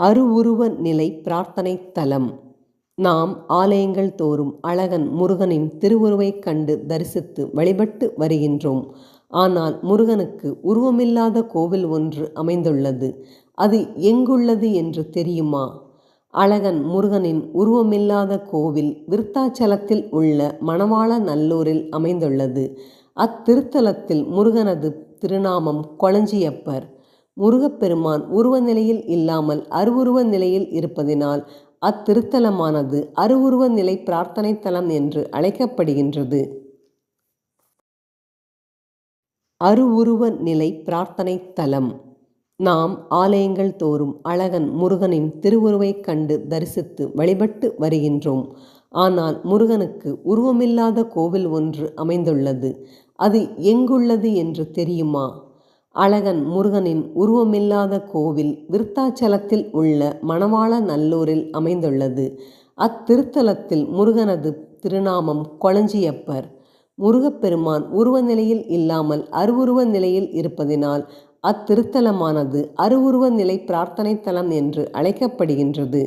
அருவுருவ நிலை பிரார்த்தனை தலம். நாம் ஆலயங்கள் தோறும் அழகன் முருகனின் திருவுருவைக் கண்டு தரிசித்து வழிபட்டு வருகின்றோம். ஆனால் முருகனுக்கு உருவமில்லாத கோவில் ஒன்று அமைந்துள்ளது. அது எங்குள்ளது என்று தெரியுமா? அழகன் முருகனின் உருவமில்லாத கோவில் விருத்தாச்சலத்தில் உள்ள மணவாள நல்லூரில் அமைந்துள்ளது. அத்திருத்தலத்தில் முருகனது திருநாமம் கொளஞ்சியப்பர் முருகப்பெருமான் உருவ நிலையில் இல்லாமல் அருவுருவ நிலையில் இருப்பதினால் அத்திருத்தலமானது அருவுருவ நிலை பிரார்த்தனை தலம் என்று அழைக்கப்படுகின்றது. அருவுருவ நிலை பிரார்த்தனை தலம். நாம் ஆலயங்கள் தோறும் அழகன் முருகனின் திருவுருவைக் கண்டு தரிசித்து வழிபட்டு வருகின்றோம். ஆனால் முருகனுக்கு உருவமில்லாத கோவில் ஒன்று அமைந்துள்ளது. அது எங்குள்ளது என்று தெரியுமா? அழகன் முருகனின் உருவமில்லாத கோவில் விருத்தாச்சலத்தில் உள்ள மணவாள நல்லூரில் அமைந்துள்ளது. அத்திருத்தலத்தில் முருகனது திருநாமம் கொளஞ்சியப்பர். முருகப்பெருமான் உருவ நிலையில் இல்லாமல் அருவுருவ நிலையில் இருப்பதினால் அத்திருத்தலமானது அருவுருவ நிலை பிரார்த்தனை தலம் என்று அழைக்கப்படுகின்றது.